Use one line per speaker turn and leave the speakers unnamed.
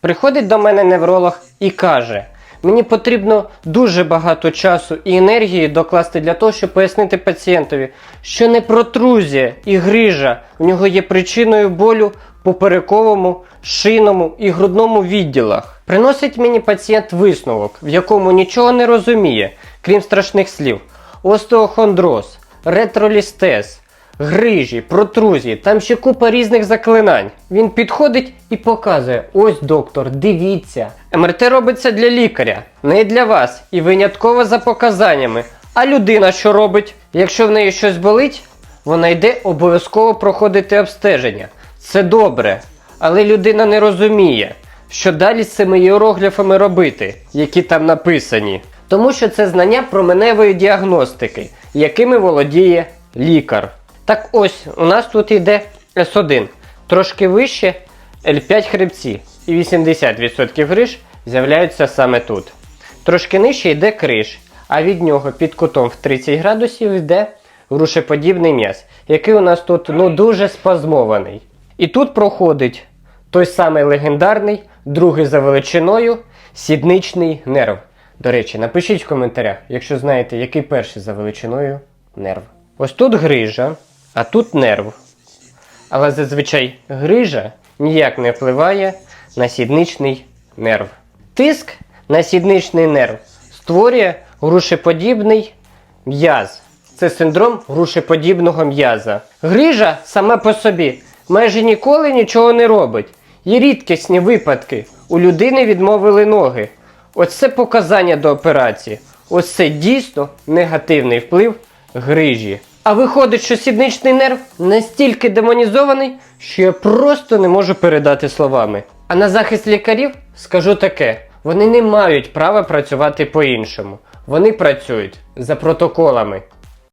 Приходить до мене невролог і каже: мені потрібно дуже багато часу і енергії докласти для того, щоб пояснити пацієнтові, що не протрузія і грижа у нього є причиною болю в поперековому, шийному і грудному відділах. Приносить мені пацієнт висновок, в якому нічого не розуміє, крім страшних слів: остеохондроз, ретролістез, грижі, протрузії, там ще купа різних заклинань. Він підходить і показує: ось доктор, дивіться. МРТ робиться для лікаря, не для вас, і винятково за показаннями. А людина що робить? Якщо в неї щось болить, вона йде обов'язково проходити обстеження. Це добре, але людина не розуміє, що далі з цими іерогліфами робити, які там написані. Тому що це знання променевої діагностики, якими володіє лікар. Так ось, у нас тут йде С1, трошки вище L5 хребці, і 80% гриж з'являються саме тут. Трошки нижче йде криш, а від нього під кутом в 30 градусів йде грушеподібний м'яз, який у нас тут ну, дуже спазмований. І тут проходить той самий легендарний, другий за величиною, сідничний нерв. До речі, напишіть в коментарях, якщо знаєте, який перший за величиною нерв. Ось тут грижа, а тут нерв. Але зазвичай грижа ніяк не впливає на сідничний нерв. Тиск на сідничний нерв створює грушеподібний м'яз. Це синдром грушеподібного м'яза. Грижа сама по собі майже ніколи нічого не робить. Є рідкісні випадки. У людини відмовили ноги. Оце показання до операції. Ось це дійсно негативний вплив грижі. А виходить, що сідничний нерв настільки демонізований, що я просто не можу передати словами. А на захист лікарів скажу таке: вони не мають права працювати по-іншому. Вони працюють за протоколами.